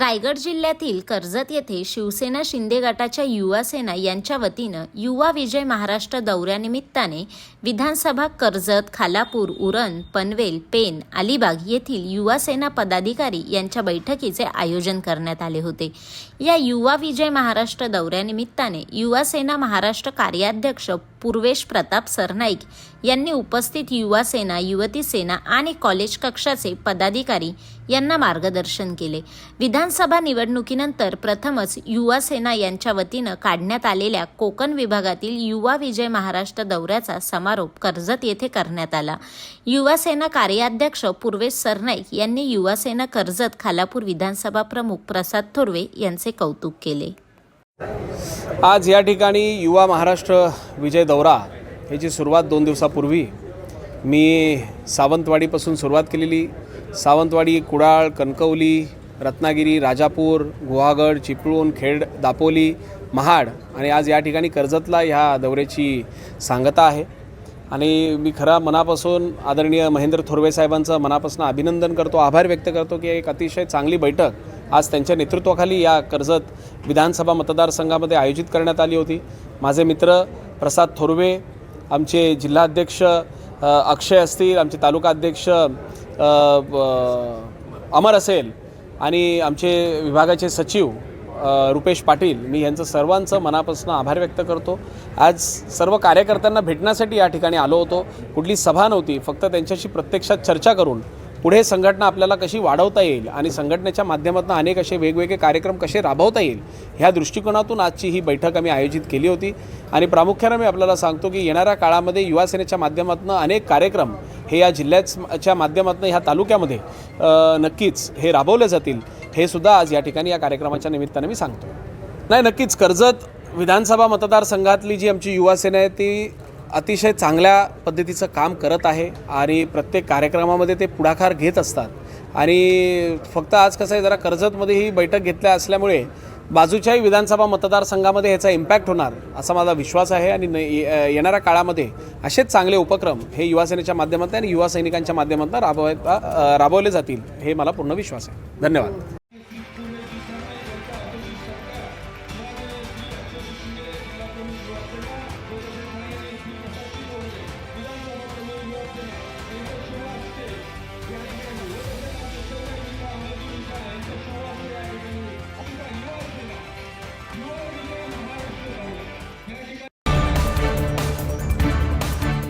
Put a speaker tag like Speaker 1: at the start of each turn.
Speaker 1: रायगड जिल्ह्यातील कर्जत येथे शिवसेना शिंदे गटाच्या युवा सेना यांच्या वतीनं युवा विजय महाराष्ट्र दौऱ्यानिमित्ताने विधानसभा कर्जत खालापूर उरण पनवेल पेन अलिबाग येथील युवा सेना पदाधिकारी यांच्या बैठकीचे आयोजन करण्यात आले होते. या युवा विजय महाराष्ट्र दौऱ्यानिमित्ताने युवा सेना महाराष्ट्र कार्याध्यक्ष पूर्वेश प्रताप सरनाईक यांनी उपस्थित युवा सेना युवती सेना आणि कॉलेज कक्षाचे पदाधिकारी यांना मार्गदर्शन केले. विधानसभा निवडणुकीनंतर प्रथमच युवा सेना यांच्या वतीनं काढण्यात आलेल्या कोकण विभागातील युवा विजय महाराष्ट्र दौऱ्याचा समारोप कर्जत येथे करण्यात आला. युवा सेना कार्याध्यक्ष पूर्वेश सरनाईक यांनी युवा सेना कर्जत खालापूर विधानसभा प्रमुख प्रसाद थोरवे यांचे कौतुक केले.
Speaker 2: आज या ठिकाणी युवा महाराष्ट्र विजय दौरा ह्याची सुरुवात दोन दिवसापूर्वी मी सावंतवाडीपासून सुरुवात केलेली. सावंतवाडी कुडाळ कणकवली रत्नागिरी राजापूर गुहागड चिपळूण खेड दापोली महाड आणि आज या ठिकाणी कर्जतला ह्या दौऱ्याची सांगता आहे. आणि मी खरा मनापासून आदरणीय महेंद्र थोरवे साहेबांचं मनापासून अभिनंदन करतो आभार व्यक्त करतो की एक अतिशय चांगली बैठक आज त्यांच्या नेतृत्वाखाली या कर्जत विधानसभा मतदारसंघामध्ये आयोजित करण्यात आली होती. माझे मित्र प्रसाद थोरवे आमचे जिल्हाध्यक्ष अक्षय असतील आमचे तालुका अध्यक्ष अमर असेल आणि आमचे विभागाचे सचिव रुपेश पाटील मी यांचं सर्वांचं मनापासून आभार व्यक्त करतो. आज सर्व कार्यकर्त्यांना भेटण्यासाठी या ठिकाणी आलो होतो. कुठली सभा नव्हती फक्त त्यांच्याशी प्रत्यक्षात चर्चा करून पुढे संघटना आपल्याला कशी वाढवता येईल आणि संघटनेच्या माध्यमातून अनेक असे वेगवेगळे कार्यक्रम कसे राबवता येईल ह्या दृष्टिकोनातून आजची ही बैठक आम्ही आयोजित केली होती. आणि प्रामुख्यानं मी आपल्याला सांगतो की येणाऱ्या काळामध्ये युवासेनेच्या माध्यमातून अनेक कार्यक्रम हे या जिल्ह्याच्या माध्यमातून ह्या तालुक्यामध्ये नक्कीच हे राबवले जातील. हे सुद्धा आज या ठिकाणी या कार्यक्रमाच्या निमित्तानं मी सांगतो. नाही नक्कीच कर्जत विधानसभा मतदारसंघातली जी आमची युवासेना आहे ती अतिशय चांगल्या पद्धतीचं काम करत आहे आणि प्रत्येक कार्यक्रमामध्ये ते पुढाकार घेत असतात. आणि फक्त आज कसं आहे जरा कर्जतमध्ये ही बैठक घेतल्या असल्यामुळे बाजूच्याही विधानसभा मतदारसंघामध्ये ह्याचा इम्पॅक्ट होणार असा माझा विश्वास आहे आणि येणाऱ्या काळामध्ये असेच चांगले उपक्रम हे युवासेनेच्या माध्यमातून आणि युवा सैनिकांच्या माध्यमातून राबवता राबवले जातील हे मला पूर्ण विश्वास आहे. धन्यवाद.